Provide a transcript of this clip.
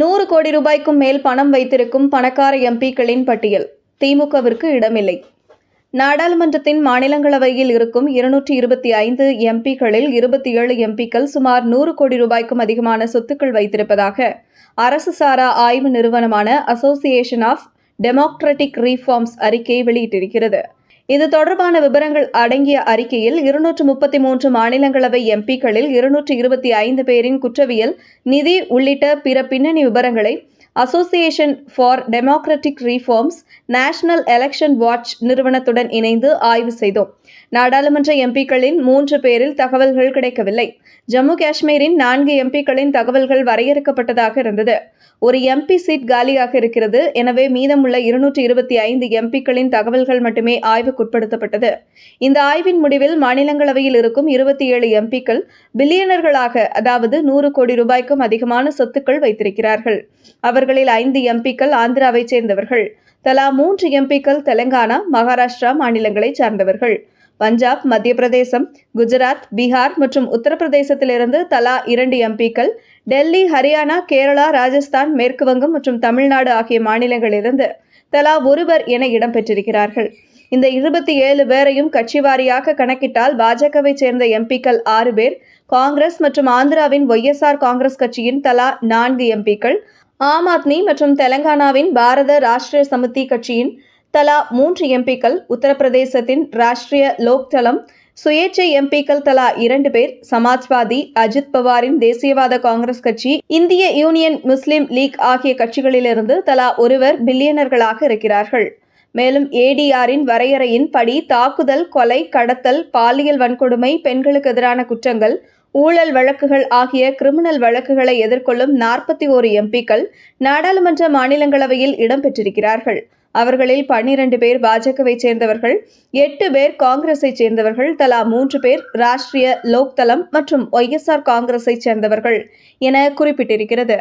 நூறு கோடி ரூபாய்க்கும் மேல் பணம் வைத்திருக்கும் பணக்கார எம்பிக்களின் பட்டியல் திமுகவிற்கு இடமில்லை. நாடாளுமன்றத்தின் மாநிலங்களவையில் இருக்கும் இருநூற்றி இருபத்தி ஐந்து எம்பிக்களில் இருபத்தி ஏழு எம்பிக்கள் சுமார் நூறு கோடி ரூபாய்க்கும் அதிகமான சொத்துக்கள் வைத்திருப்பதாக அரசு சாரா ஆய்வு நிறுவனமான அசோசியேஷன் ஆஃப் டெமோக்ராட்டிக் ரீஃபார்ம்ஸ் அறிக்கை வெளியிட்டிருக்கிறது. இது தொடர்பான விவரங்கள் அடங்கிய அறிக்கையில் இருநூற்று முப்பத்தி மூன்று மாநிலங்களவை எம்பிக்களில் இருநூற்று இருபத்தி ஐந்து பேரின் குற்றவியல் நிதி உள்ளிட்ட பிற பின்னணி விவரங்களை Association for Democratic Reforms National Election Watch நிறுவனத்துடன் இணைந்து ஆய்வு செய்தோம். நாடாளுமன்ற எம்பிக்களின் மூன்று பேரில் தகவல்கள் கிடைக்கவில்லை. ஜம்மு காஷ்மீரின் நான்கு எம்பிக்களின் தகவல்கள் வரையறுக்கப்பட்டதாக இருந்தது. ஒரு எம்பி சீட் காலியாக இருக்கிறது. எனவே மீதமுள்ள இருநூற்றி இருபத்தி ஐந்து எம்பிக்களின் தகவல்கள் மட்டுமே ஆய்வுக்குட்படுத்தப்பட்டது இந்த ஆய்வின் முடிவில் மாநிலங்களவையில் இருக்கும் இருபத்தி ஏழு எம்பிக்கள் பில்லியனர்களாக அதாவது நூறு கோடி ரூபாய்க்கும் அதிகமான சொத்துக்கள் வைத்திருக்கிறார்கள். அவர்களில் ஐந்து எம்பிக்கள் ஆந்திராவைச் சேர்ந்தவர்கள். தலா மூன்று எம்பிக்கள் தெலங்கானா மகாராஷ்டிரா மாநிலங்களைச் சார்ந்தவர்கள். பஞ்சாப் மத்திய பிரதேசம் குஜராத் பீகார் மற்றும் உத்தரப்பிரதேசத்திலிருந்து தலா இரண்டு எம்பிக்கள் டெல்லி ஹரியானா கேரளா ராஜஸ்தான் மேற்கு வங்கம் மற்றும் தமிழ்நாடு ஆகிய மாநிலங்களிலிருந்து தலா ஒருவர் என இடம்பெற்றிருக்கிறார்கள். இந்த இருபத்தி ஏழு பேரையும் கட்சி வாரியாக கணக்கிட்டால் பாஜகவை சேர்ந்த எம்பிக்கள் ஆறு பேர் காங்கிரஸ் மற்றும் ஆந்திராவின் ஒய்எஸ்ஆர் காங்கிரஸ் கட்சியின் தலா நான்கு எம்பிக்கள் ஆம் ஆத்மி மற்றும் தெலங்கானாவின் பாரத ராஷ்டிரிய சமிதி கட்சியின் தலா மூன்று எம்பிக்கள் உத்தரப்பிரதேசத்தின் ராஷ்டிரிய லோக்தளம் சுயேட்சை எம்பிக்கள் தலா இரண்டு பேர் சமாஜ்வாதி அஜித் பவாரின் தேசியவாத காங்கிரஸ் கட்சி இந்திய யூனியன் முஸ்லிம் லீக் ஆகிய கட்சிகளிலிருந்து தலா ஒருவர் பில்லியனர்களாக இருக்கிறார்கள். மேலும் ஏடிஆரின் வரையறையின் படி தாக்குதல் கொலை கடத்தல் பாலியல் வன்கொடுமை பெண்களுக்கு எதிரான குற்றங்கள் ஊழல் வழக்குகள் ஆகிய கிரிமினல் வழக்குகளை எதிர்கொள்ளும் நாற்பத்தி ஓரு எம்பிக்கள் நாடாளுமன்ற மாநிலங்களவையில் இடம்பெற்றிருக்கிறார்கள். அவர்களில் பன்னிரண்டு பேர் பாஜகவை சேர்ந்தவர்கள் எட்டு பேர் காங்கிரஸை சேர்ந்தவர்கள் தலா மூன்று பேர் ராஷ்டிரிய லோக்தளம் மற்றும் ஒய்எஸ்ஆர் காங்கிரஸை சேர்ந்தவர்கள் என குறிப்பிட்டிருக்கிறது.